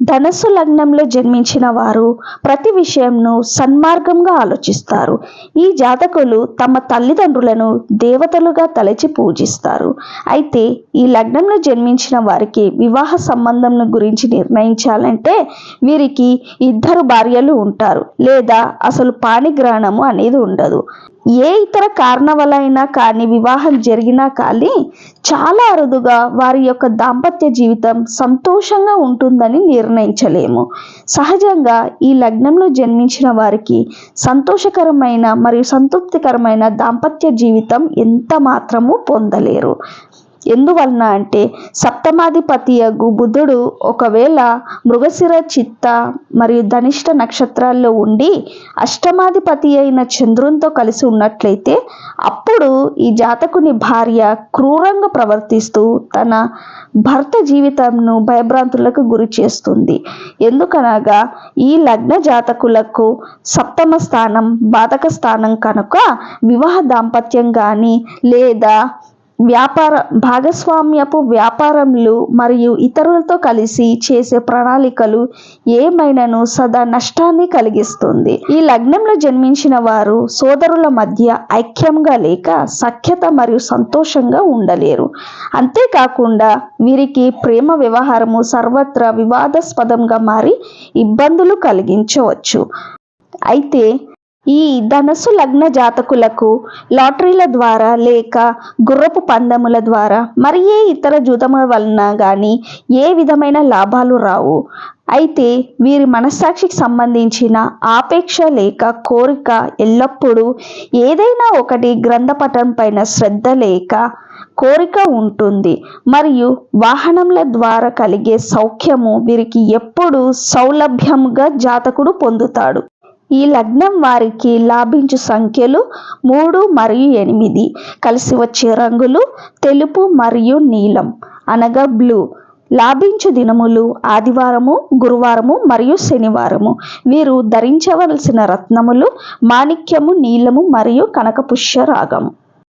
ధనస్సు లగ్నంలో జన్మించిన వారు ప్రతి విషయంను సన్మార్గంగా ఆలోచిస్తారు. ఈ జాతకులు తమ తల్లిదండ్రులను దేవతలుగా తలచి పూజిస్తారు. అయితే ఈ లగ్నంలో జన్మించిన వారికి వివాహ సంబంధం గురించి నిర్ణయించాలంటే వీరికి ఇద్దరు భార్యలు ఉంటారు లేదా అసలు పాణిగ్రహణము అనేది ఉండదు. ఏ ఇతర కారణం అయినా కానీ వివాహం జరిగినా కానీ చాలా అరుదుగా వారి యొక్క దాంపత్య జీవితం సంతోషంగా ఉంటుందని నిర్ణయించలేము. సహజంగా ఈ లగ్నంలో జన్మించిన వారికి సంతోషకరమైన మరియు సంతృప్తికరమైన దాంపత్య జీవితం ఎంత మాత్రము పొందలేరు. ఎందువలన అంటే సప్తమాధిపతి యగు బుధుడు ఒకవేళ మృగశిర చిత్త మరియు ధనిష్ట నక్షత్రాల్లో ఉండి అష్టమాధిపతి అయిన చంద్రునితో కలిసి ఉన్నట్లయితే అప్పుడు ఈ జాతకుని భార్య క్రూరంగా ప్రవర్తిస్తూ తన భర్త జీవితంను భయభ్రాంతులకు గురి చేస్తుంది. ఎందుకనగా ఈ లగ్న జాతకులకు సప్తమ స్థానం బాధక స్థానం కనుక వివాహ దాంపత్యం కానీ లేదా వ్యాపార భాగస్వామ్యపు వ్యాపారములు మరియు ఇతరులతో కలిసి చేసే ప్రణాళికలు ఏమైనాను సదా నష్టాన్ని కలిగిస్తుంది. ఈ లగ్నంలో జన్మించిన వారు సోదరుల మధ్య ఐక్యంగా లేక సఖ్యత మరియు సంతోషంగా ఉండలేరు. అంతేకాకుండా వీరికి ప్రేమ వ్యవహారము సర్వత్రా వివాదాస్పదంగా మారి ఇబ్బందులు కలిగించవచ్చు. అయితే ఈ ధనస్సు లగ్న జాతకులకు లాటరీల ద్వారా లేక గుర్రపు పందముల ద్వారా మరి ఏ ఇతర జూతముల వలన కానీ ఏ విధమైన లాభాలు రావు. అయితే వీరి మనస్సాక్షికి సంబంధించిన ఆపేక్ష లేక కోరిక ఎల్లప్పుడూ ఏదైనా ఒకటి గ్రంథపటం పైన శ్రద్ధ లేక కోరిక ఉంటుంది. మరియు వాహనముల ద్వారా కలిగే సౌఖ్యము వీరికి ఎప్పుడు సౌలభ్యముగా జాతకుడు పొందుతాడు. ఈ లగ్నం వారికి లాభించు సంఖ్యలు మూడు మరియు ఎనిమిది. కలిసి వచ్చే రంగులు తెలుపు మరియు నీలం. అనగా బ్లూ. లాభించు దినములు ఆదివారము గురువారము మరియు శనివారము. వీరు ధరించవలసిన రత్నములు మాణిక్యము నీలము మరియు కనకపుష్య రాగము